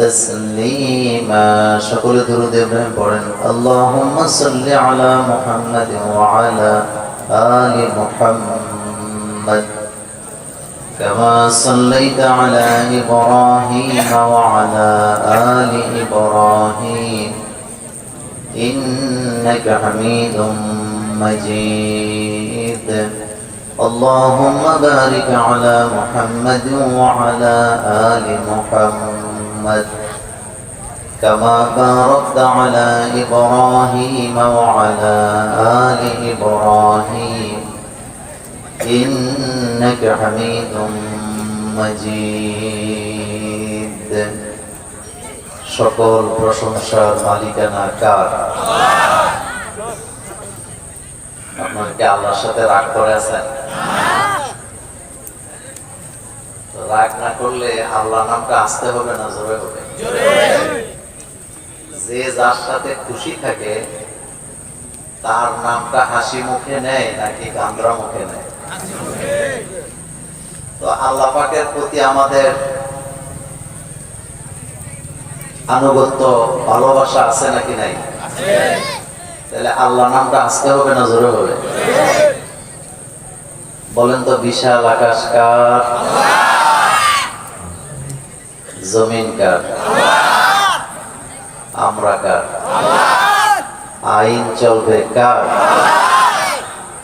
تسليما شكر درود إبراهيم পড়েন اللهم صل على محمد وعلى آل محمد كما صليت على إبراهيم وعلى آل إبراهيم إنك حميد مجيد اللهم بارك على محمد وعلى آل محمد كما باركت على إبراهيم وعلى آل إبراهيم إنك حميد مجيد সকল প্রশংসার মালিকানা কার আপনার কি আল্লাহর সাথে রাগ করে আছেন তো রাগ না করলে আল্লাহ নামটা আসতে হবে না জোরে হবে যে যার সাথে খুশি থাকে, তার নামটা হাসি মুখে নেয় নাকি কান্দ্রা মুখে নেয়? তো আল্লাহ পাকের প্রতি আমাদের আনুগত্য, ভালোবাসা আছে নাকি নাই? তাহলে আল্লাহ নামটা আসতে হবে না জোরে হবে? বলেন তো বিশাল আকাশ কার? জমিন কার? আমরা কার আইন চলবে কার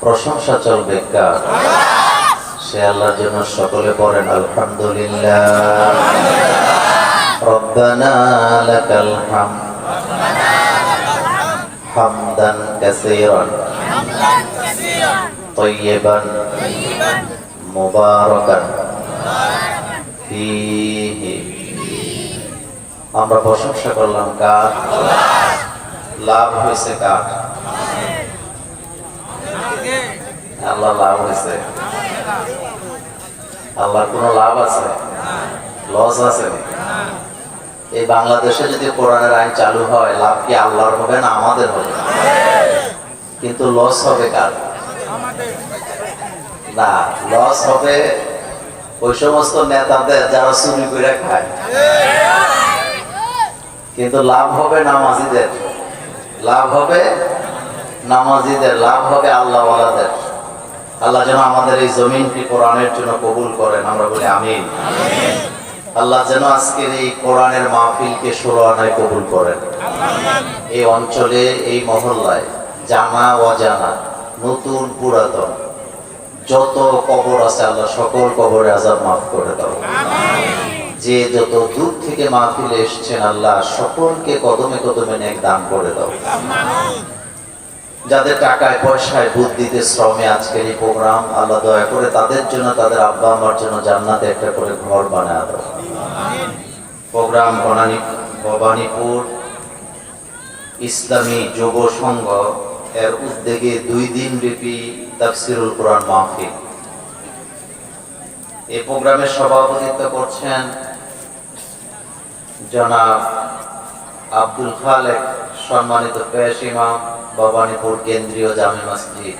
প্রশংসা চলবে কার সে আল্লাহর জন্য সকলে পড়েন আলহামদুলিল্লাহ ربنا لك الحمد حمدا كثيرا طيبا مباركا فيه আমরা প্রশংসা করলাম কার? লাভ হয়েছে কার? আল্লাহ লাভ হয়েছে। আল্লাহর কোনো লাভ আছে? লস আছে? এই বাংলাদেশে যদি কোরআনের আইন চালু হয়, লাভ কি আল্লাহর হবে না আমাদের হবে? কিন্তু লস হবে কার? না, লস হবে ওই সমস্ত নেতাদের যারা চুরি করে খায়। কিন্তু লাভ হবে নামাজিদের। লাভ হবে নামাজিদের, লাভ হবে আল্লাহওয়ালাদের। আল্লাহ যেন আমাদের এই জমিনটি কোরআনের জন্য কবুল করেন, আমরা বলি আমিন। আল্লাহ যেন আজকের এই কোরআনের মাহফিলকে ষোলো আনায় কবুল করেন। এই অঞ্চলে, এই মহল্লায় জানা অজানা, নতুন পুরাতন, যত কবর আছে আল্লাহ সকল কবরে আজাব মাফ করে দাও। যে যত দূর থেকে মাহফিলে এসছেন আল্লাহ সকলকে কদমে কদমে নেক দান করে দাও। যাদের টাকায় পয়সায় বুদ্ধিতে শ্রমে আজকের এই প্রোগ্রাম, আল্লাহ দয়া করে তাদের জন্য, তাদের আব্বা আমার জন্য জান্নাতে একটা করে ঘর বানায় দাও। প্রোগ্রাম বনানী ভবানীপুর ইসলামী যুব সংঘ এর উদ্যোগে দুই দিন ব্যাপী তাফসিরুল কোরআন মাহফিল। এই প্রোগ্রামের সভাপতিত্ব করছেন জনাব আব্দুল খালেক সম্মানিত ভবানীপুর কেন্দ্রীয় জামে মসজিদ।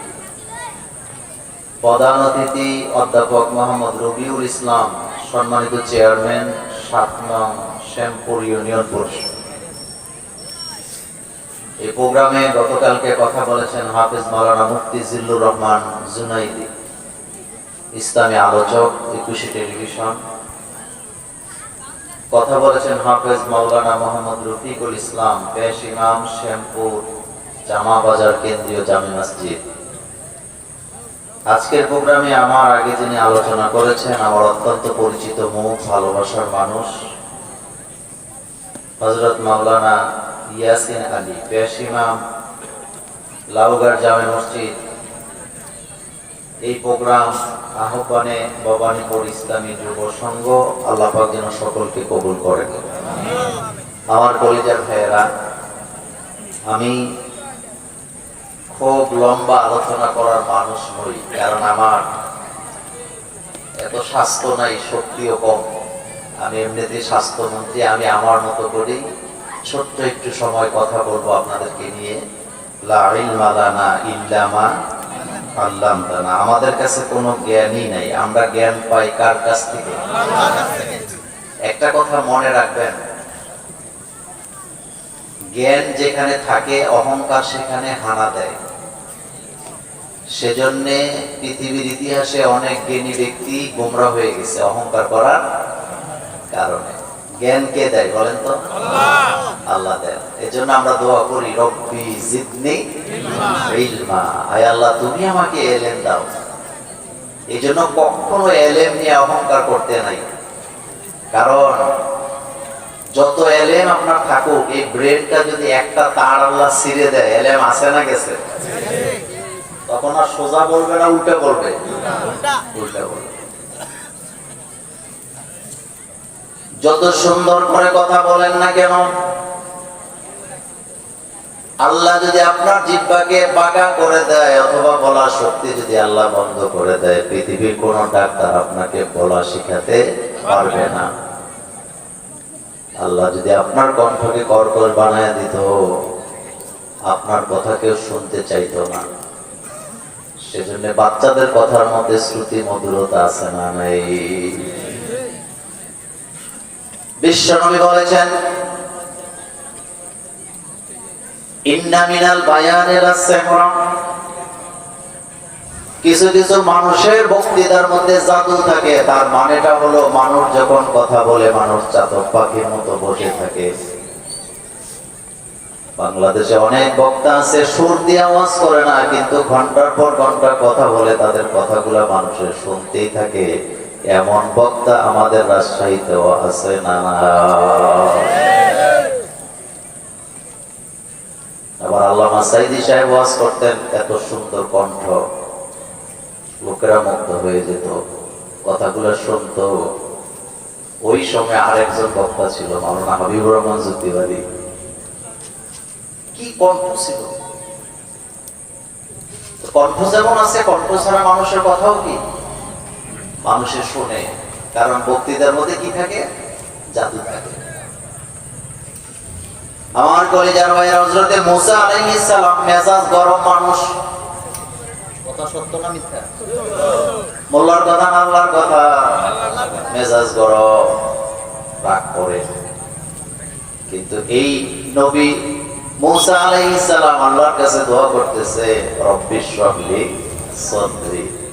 প্রধান অতিথি অধ্যাপক মোহাম্মদ রবিউল ইসলাম, সম্মানিত চেয়ারম্যান শ্যামপুর ইউনিয়ন পরিষদ। এই প্রোগ্রামে গতকালকে কথা বলেছেন হাফিজ মাওলানা মুফতি জিল্লুর রহমান জুনাইদি। ইসলামী আলোচক, একুশে টেলিভিশন। কথা বলেছেন হাফেজ মাওলানা মোহাম্মদ রফিকুল ইসলাম পেশ ইমাম, শ্যামপুর জামা বাজার কেন্দ্রীয় জামে মসজিদ। আজকের প্রোগ্রামে আমার আগে যিনি আলোচনা করেছেন, আমার অত্যন্ত পরিচিত, মুখ ভালোবাসার মানুষ হজরত মাওলানা ইয়াসিন আলী পেশ ইমাম, লাউগার জামে মসজিদ। এই প্রোগ্রাম আহ্বানে ভবানীপুর ইসলামী যুব সংঘ আল্লাহ পাক যেন সকলকে কবুল করেন আমার কলিজার ভাইয়েরা, আমি খুব লম্বা আলোচনা করার মানুষ নই, কারণ আমার এত স্বাস্থ্য নাই, শক্তিও কম। আমি এমনিতে স্বাস্থ্যমন্ত্রী, আমি আমার মতো করেই ছোট্ট একটু সময় কথা বলব আপনাদেরকে নিয়ে। লা ইলমা লানা ইল্লা মা আমাদের কাছে কোনো জ্ঞানই নাই। আমরা জ্ঞান পাই কার কাছ থেকে? একটা কথা মনে রাখবেন। জ্ঞান যেখানে থাকে, অহংকার সেখানে হানা দেয়। সেজন্য পৃথিবীর ইতিহাসে অনেক জ্ঞানী ব্যক্তি গোমরা হয়ে গেছে অহংকার করার কারণে। জ্ঞান কে দেয় বলেন তো? আল্লাহ। দেন এজন্য আমরা দোয়া করি রব্বি জিদনি ইলমা। আয় আল্লাহ তুমি আমাকে এলেম দাও। এই জন্য কখনো এলেম নিয়ে অহংকার করতে নাই। কারণ যত এলেম আপনার থাকুক এই ব্রেনটা যদি একটা তার আল্লাহ ছিঁড়ে দেয় এলেম আসে না গেছে? তখন আর সোজা বলবে না উল্টে বলবে? উল্টে বলবে। যত সুন্দর করে কথা বলেন না কেন? আল্লাহ যদি আপনার জিব্বাকে বাঁকা করে দেয় অথবা বলার শক্তি যদি আল্লাহ বন্ধ করে দেয়, পৃথিবীর কোন ডাক্তার আপনাকে বলা শিখাতে পারবে না। আল্লাহ যদি আপনার কণ্ঠকে কর্কশ বানায় দিত, আপনার কথা কেউ শুনতে চাইতো না। সেজন্য বাচ্চাদের কথার মধ্যে শ্রুতি মধুরতা আছে না নাই? বিশ্বনবী বলেছেন, ইন্না মিনাল বায়ানের কিছু কিছু মানুষের বক্তৃতার মধ্যে জাদু থাকে, তার মানেটা হলো মানুষ যখন কথা বলে, মানুষ চাতক পাখির মতো বসে থাকে। বাংলাদেশে অনেক বক্তা আছে, সুর দিয়ে আওয়াজ করে না, কিন্তু ঘণ্টার পর ঘণ্টা কথা বলে, তাদের কথাগুলো মানুষের শুনতেই থাকে। এমন বক্তা আমাদের রাজশাহীতেও আছে না? আবার আল্লামা সাইদি সাহেব ওয়াজ করতেন, এত সুন্দর কণ্ঠ। লোকেরা মুগ্ধ হয়ে যেত। কথাগুলো শুনতো। ওই সময় আরেকজন বক্তা ছিল, মাওলানা হাবিবুর রহমান যুক্তিবাদী। কি কণ্ঠ ছিল? কণ্ঠ যেমন আছে, কণ্ঠ ছাড়া মানুষের কথাও কি? মানুষে শোনে। কারণ বক্তৃতার মধ্যে কি থাকে? জাদু থাকে। আমার কলেজার ভাই হজরতে মুসা মেজাজ গরম মানুষ। কথা সত্য না মিথ্যা? মোল্লার কথা না আল্লাহর কথা? মেজাজ গরম, রাগ করে। কিন্তু এই নবী মুসা আলাইহিস সালাম আল্লাহর কাছে দোয়া করতেছে